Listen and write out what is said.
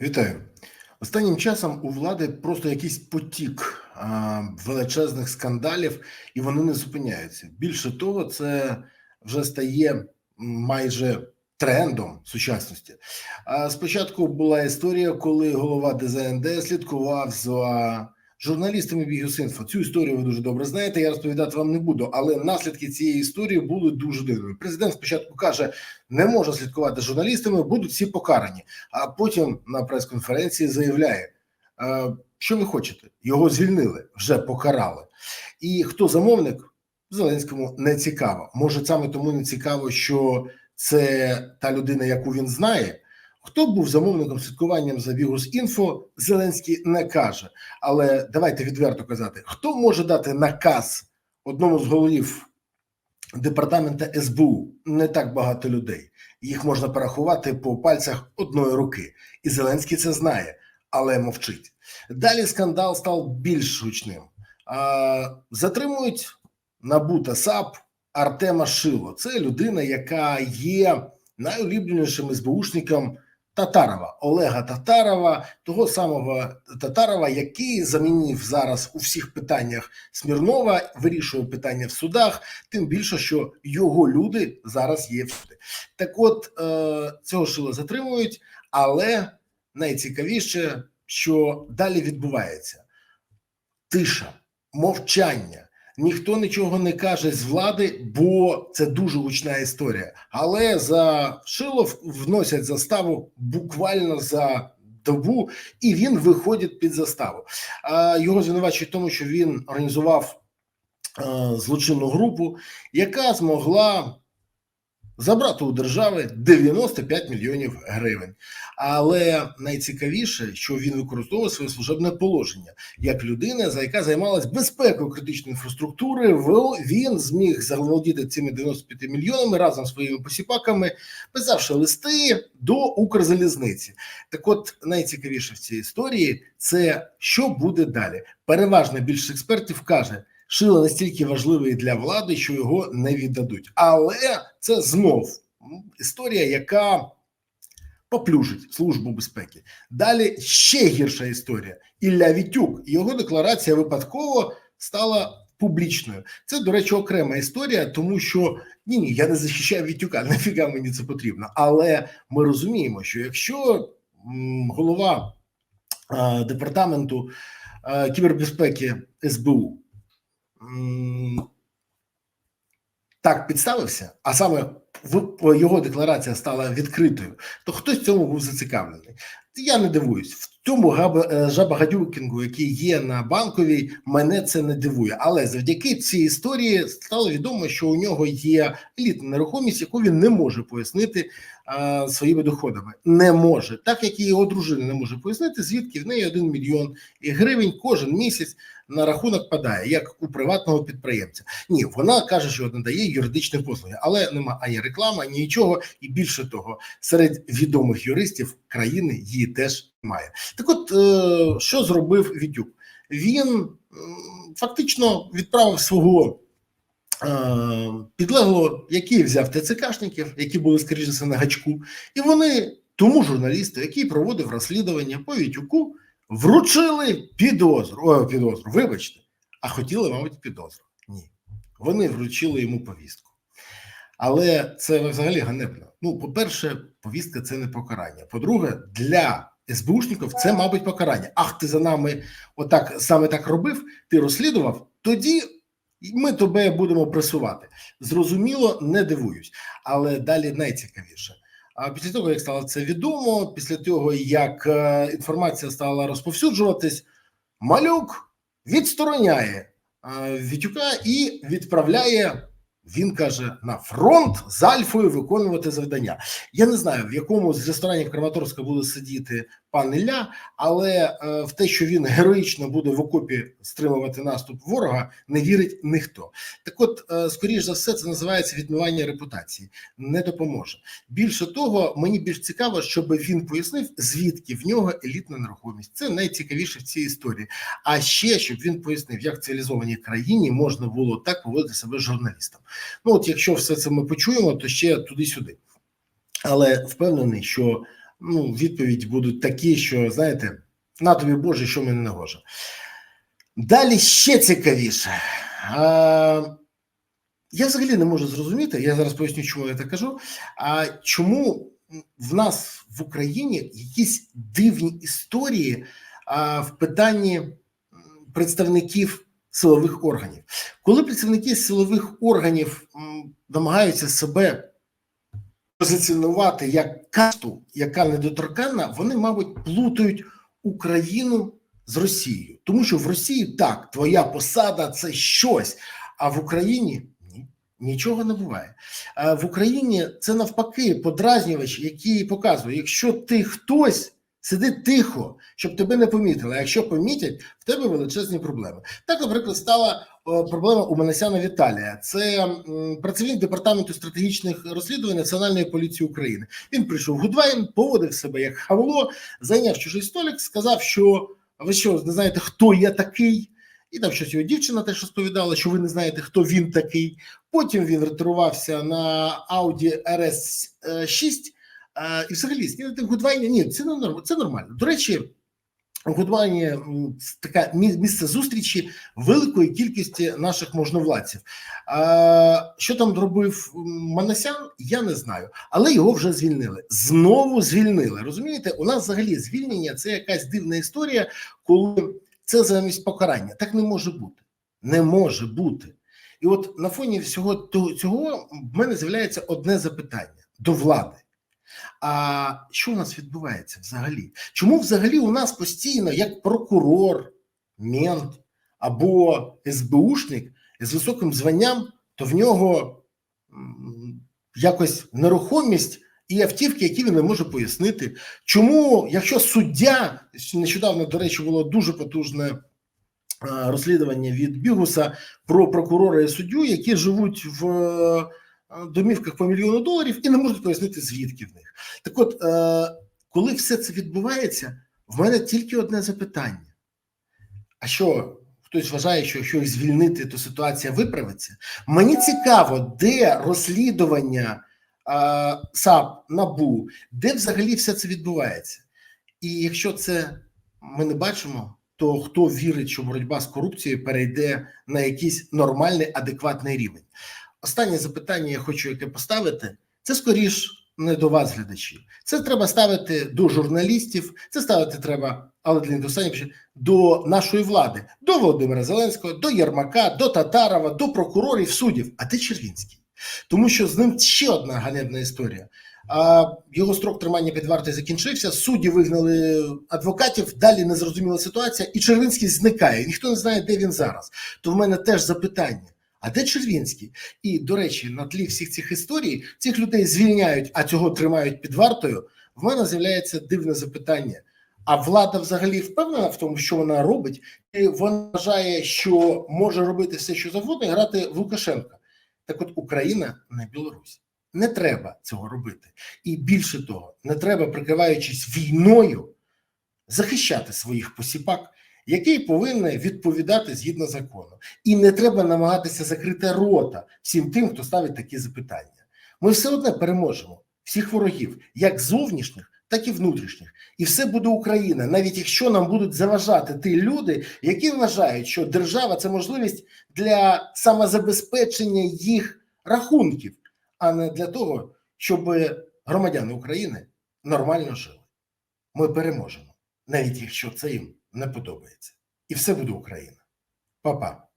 Вітаю. Останнім часом у влади просто якийсь потік а, величезних скандалів, і вони не зупиняються. Більше того, це вже стає майже трендом сучасності. А спочатку була історія, коли голова ДЗНД слідкував за журналістами Бігюсинфо. Цю історію ви дуже добре знаєте. Я розповідати вам не буду, але наслідки цієї історії були дуже дивними. Президент спочатку каже, не може слідкувати журналістами, будуть всі покарані. А потім на прес-конференції заявляє, «Е, що ви хочете, його звільнили, вже покарали. І хто замовник Зеленському не цікаво. Може, саме тому не цікаво, що це та людина, яку він знає. Хто був замовником слідкуванням за Бігус.Інфо, Зеленський не каже. Але давайте відверто казати, хто може дати наказ одному з голів департамента СБУ? Не так багато людей. Їх можна порахувати по пальцях одної руки, і Зеленський це знає, але мовчить. Далі скандал став більш гучним. Затримують НАБУ та САП Артема Шило. Це людина, яка є найулюбленішим СБУшником Татарова, Олега Татарова, того самого Татарова, який замінив зараз у всіх питаннях Смірнова, вирішує питання в судах, тим більше, що його люди зараз є в суді. Так от е, цього шила затримують, але найцікавіше, що далі відбувається: тиша, мовчання. Ніхто нічого не каже з влади, бо це дуже гучна історія. Але за шило вносять заставу буквально за добу, і він виходить під заставу. А його звинувачують в тому, що він організував е, злочинну групу, яка змогла забрати у держави 95 мільйонів гривень. Але найцікавіше, що він використовує своє служебне положення як людина, за яка займалась безпекою критичної інфраструктури. Він зміг заволодіти цими 95 мільйонами разом з своїми посіпаками, писавши листи до Укрзалізниці. Так, от найцікавіше в цій історії це що буде далі. Переважна більшість експертів каже. Шило настільки важливий для влади, що його не віддадуть. Але це знов історія, яка поплюжить службу безпеки. Далі ще гірша історія. Ілля Вітюк. Його декларація випадково стала публічною. Це, до речі, окрема історія, тому що ні, ні, я не захищаю Вітюка, нафіга мені це потрібно. Але ми розуміємо, що якщо голова департаменту кібербезпеки СБУ так підставився, а саме його декларація стала відкритою, то хтось цьому був зацікавлений. Я не дивуюсь цьому е, жабагадюкінгу, який є на банковій, мене це не дивує. Але завдяки цій історії стало відомо, що у нього є елітна нерухомість, яку він не може пояснити е, своїми доходами. Не може, так як і його дружина не може пояснити, звідки в неї один мільйон гривень кожен місяць на рахунок падає, як у приватного підприємця. Ні, вона каже, що надає юридичні послуги, але нема ані реклами, ані нічого. І більше того, серед відомих юристів країни її теж немає. Так, от е, що зробив Вітюк? Він фактично відправив свого. е, Підлегло, який взяв ТЦКшників, які були скоріше все, на гачку, і вони тому журналісту, який проводив розслідування по Вітюку, вручили підозру. О, підозру, вибачте, а хотіли, мабуть, підозру. Ні. Вони вручили йому повістку. Але це взагалі ганебно. Ну, по-перше, повістка це не покарання. По-друге, для СБУшників це, мабуть, покарання. Ах, ти за нами отак саме так робив, ти розслідував, тоді ми тебе будемо пресувати. Зрозуміло, не дивуюсь. Але далі найцікавіше. А після того, як стало це відомо, після того, як е, інформація стала розповсюджуватись, малюк відстороняє е, Вітюка і відправляє. Він каже на фронт з Альфою виконувати завдання. Я не знаю, в якому з ресторанів Краматорська буде сидіти пан Ілля, але е, в те, що він героїчно буде в окопі стримувати наступ ворога, не вірить ніхто. Так, от, е, скоріш за все, це називається відмивання репутації. Не допоможе. Більше того, мені більш цікаво, щоб він пояснив, звідки в нього елітна нерухомість. Це найцікавіше в цій історії. А ще щоб він пояснив, як в цивілізованій країні можна було так поводити себе з журналістом. Ну, от якщо все це ми почуємо, то ще туди-сюди. Але впевнений, що ну, відповідь будуть такі, що знаєте, на тобі Боже, що мені не гоже. Далі ще цікавіше. А, я взагалі не можу зрозуміти, я зараз поясню, чому я так кажу. А чому в нас в Україні якісь дивні історії а, в питанні представників силових органів? Коли представники силових органів намагаються себе позиціонувати як касту, яка недоторканна, вони, мабуть, плутають Україну з Росією, тому що в Росії так, твоя посада це щось, а в Україні нічого не буває. В Україні це навпаки подразнювач, який показує, якщо ти хтось. Сиди тихо, щоб тебе не помітили. А якщо помітять, в тебе величезні проблеми. Так, наприклад, стала е, проблема у Манасяна Віталія. Це працівник департаменту стратегічних розслідувань Національної поліції України. Він прийшов в Гудвайн, поводив себе як хавло, зайняв чужий столик, сказав, що ви що не знаєте, хто я такий. І там щось його дівчина теж розповідала, що ви не знаєте, хто він такий. Потім він ретирувався на Audi RS 6 і взагалі снідати в Гудвайні. Ні, це не норм, це нормально. До речі, в Гудвайні мі- місце зустрічі великої кількості наших можновладців. А, що там робив м, Манасян, я не знаю, але його вже звільнили. Знову звільнили. Розумієте, у нас взагалі звільнення це якась дивна історія, коли це замість покарання. Так не може бути. Не може бути. І от на фоні всього цього в мене з'являється одне запитання до влади. А що у нас відбувається взагалі? Чому взагалі у нас постійно як прокурор, мент або СБУшник з високим званням, то в нього якось нерухомість і автівки, які він не може пояснити. Чому, якщо суддя нещодавно, до речі, було дуже потужне е, розслідування від Бігуса про прокурора і суддю, які живуть в домівках по мільйону доларів і не можуть пояснити, звідки в них. Так от, е, коли все це відбувається, в мене тільки одне запитання: а що хтось вважає, що якщо їх звільнити, то ситуація виправиться? Мені цікаво, де розслідування е, САП НАБУ, де взагалі все це відбувається? І якщо це ми не бачимо, то хто вірить, що боротьба з корупцією перейде на якийсь нормальний, адекватний рівень? Останнє запитання я хочу яке поставити. Це скоріш не до вас, глядачі. Це треба ставити до журналістів. Це ставити треба, але для недостатньо до нашої влади, до Володимира Зеленського, до Єрмака, до Татарова, до прокурорів, суддів. А де Червінський? Тому що з ним ще одна ганебна історія. А його строк тримання під вартою закінчився. Судді вигнали адвокатів. Далі незрозуміла ситуація, і Червінський зникає. Ніхто не знає, де він зараз. То в мене теж запитання. А де Червінський? І до речі, на тлі всіх цих історій цих людей звільняють, а цього тримають під вартою. В мене з'являється дивне запитання. А влада взагалі впевнена в тому, що вона робить, і вона вважає, що може робити все, що завгодно, і грати в Лукашенка. Так, от Україна не Білорусь. Не треба цього робити. І більше того, не треба, прикриваючись війною, захищати своїх посіпак, який повинен відповідати згідно закону. І не треба намагатися закрити рота всім тим, хто ставить такі запитання. Ми все одне переможемо всіх ворогів, як зовнішніх, так і внутрішніх. І все буде Україна, навіть якщо нам будуть заважати ті люди, які вважають, що держава це можливість для самозабезпечення їх рахунків, а не для того, щоб громадяни України нормально жили. Ми переможемо, навіть якщо це їм не подобається. І все буде Україна. Па-па.